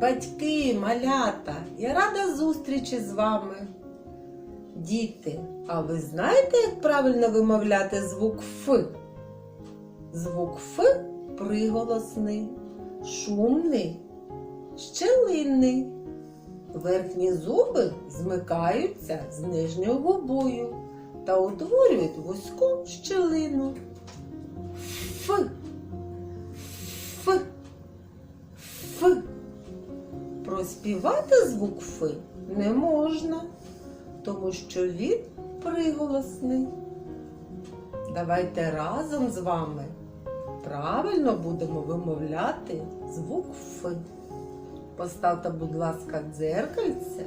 Батьки, малята, я рада зустрічі з вами. Діти, а ви знаєте, як правильно вимовляти звук Ф? Звук Ф приголосний, шумний, щелинний. Верхні зуби змикаються з нижньою губою та утворюють вузьку щелину. Ф. Проспівати звук Ф не можна, тому що він приголосний. Давайте разом з вами правильно будемо вимовляти звук Ф. Поставте, будь ласка, дзеркальце,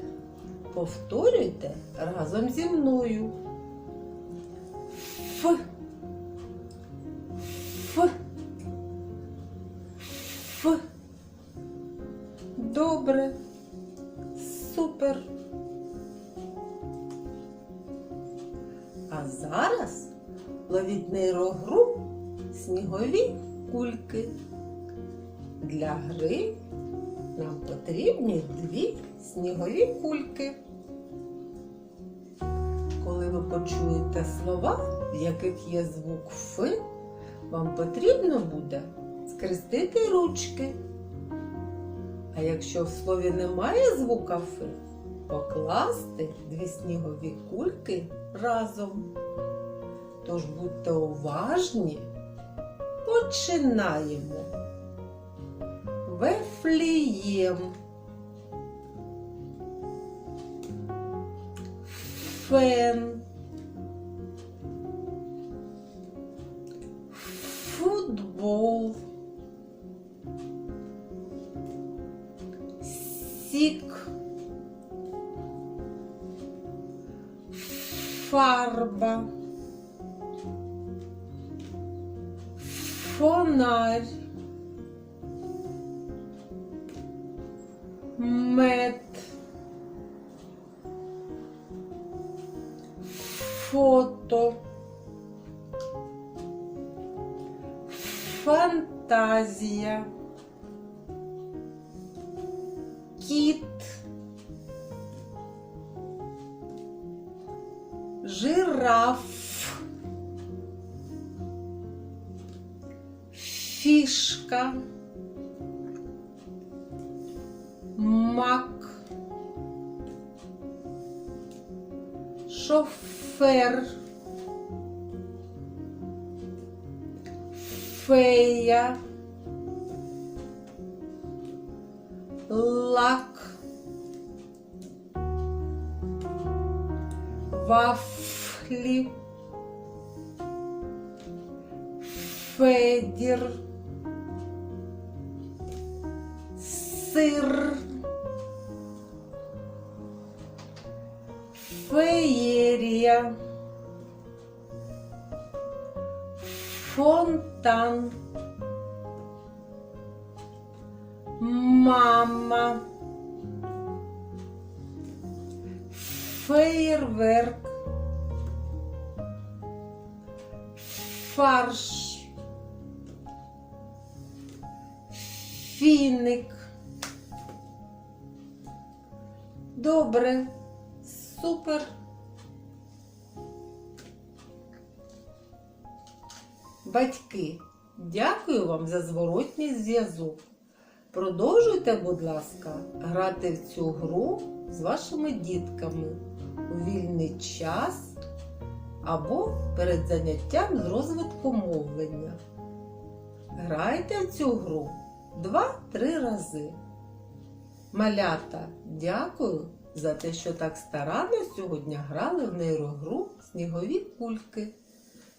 повторюйте разом зі мною. Ф. Ф. Ф. А зараз ловіть нейрогру снігові кульки. Для гри нам потрібні дві снігові кульки. Коли ви почуєте слова, в яких є звук Ф, вам потрібно буде скрестити ручки. А якщо в слові немає звука Ф, покласти дві снігові кульки разом. Тож будьте уважні. Починаємо. Вефлієм. Фен. Футбол. Сік. Фарба. Фонарь. Мед. Фото. Фантазія. Жираф. Фішка. Мак. Шофер. Фея. Лак. Вафлі. Федір. Сир. Феєрія. Фонтан. Мама. Фейерверк. Фарш. Фіник. Добре. Супер. Батьки, дякую вам за зворотній зв'язок. Продовжуйте, будь ласка, грати в цю гру з вашими дітками у вільний час або перед заняттям з розвитку мовлення. Грайте в цю гру два-три рази. Малята, дякую за те, що так старанно сьогодні грали в нейрогру Снігові кульки.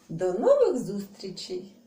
До нових зустрічей!